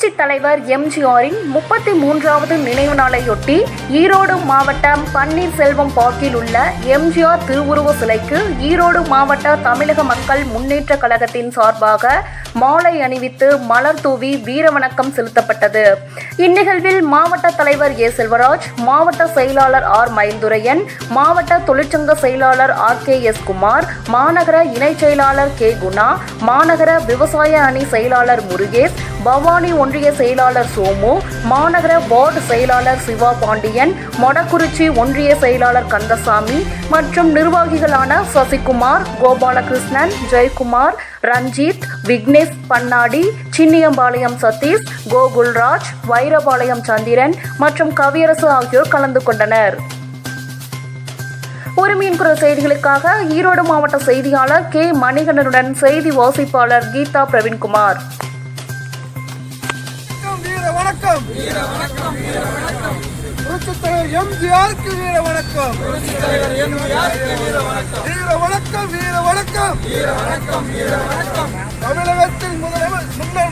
தலைவர் எம்ஜிஆரின் முப்பத்தி மூன்றாவது நினைவு நாளையொட்டி ஈரோடு மாவட்டம் பன்னீர்செல்வம் பார்க்கில் உள்ள எம்ஜிஆர் திருவுருவ சிலைக்கு ஈரோடு மாவட்ட தமிழக மக்கள் முன்னேற்ற கழகத்தின் சார்பாக மாலை அணிவித்து மலர் தூவி வீரவணக்கம் செலுத்தப்பட்டது. இந்நிகழ்வில் மாவட்ட தலைவர் ஏ செல்வராஜ் மாவட்ட செயலாளர் ஆர் மயில்துரையன் மாவட்ட தொழிற்சங்க செயலாளர் ஆர் கே எஸ் குமார் மாநகர இணைச் செயலாளர் கே குணா மாநகர விவசாய அணி செயலாளர் முருகேஷ் பவானி ஒன்றிய செயலாளர் சோமு மாநகர வார்டு செயலாளர் சிவா பாண்டியன் மொடக்குறிச்சி ஒன்றிய செயலாளர் கந்தசாமி மற்றும் நிர்வாகிகளான சசிகுமார் கோபாலகிருஷ்ணன் ஜெயக்குமார் ரஞ்சித் விக்னேஷ் பன்னாடி சின்னியம்பாளையம் சதீஷ் கோகுல்ராஜ் வைரபாளையம் சந்திரன் மற்றும் கவியரசு ஆகியோர் கலந்து கொண்டனர். உரிமையின் குரல் செய்திகளுக்காக ஈரோடு மாவட்ட செய்தியாளர் கே. மணிகண்டனுடன் செய்தி வாசிப்பாளர் கீதா பிரவீன்குமார். வணக்கம். வீர புரட்சித் தலைவர் எம்ஜிஆருக்கு வீர வணக்கம். வீர வணக்கம் வீர வணக்கம். வீர வணக்கம் தமிழகத்தின் முதலமைச்சர் முன்னாள்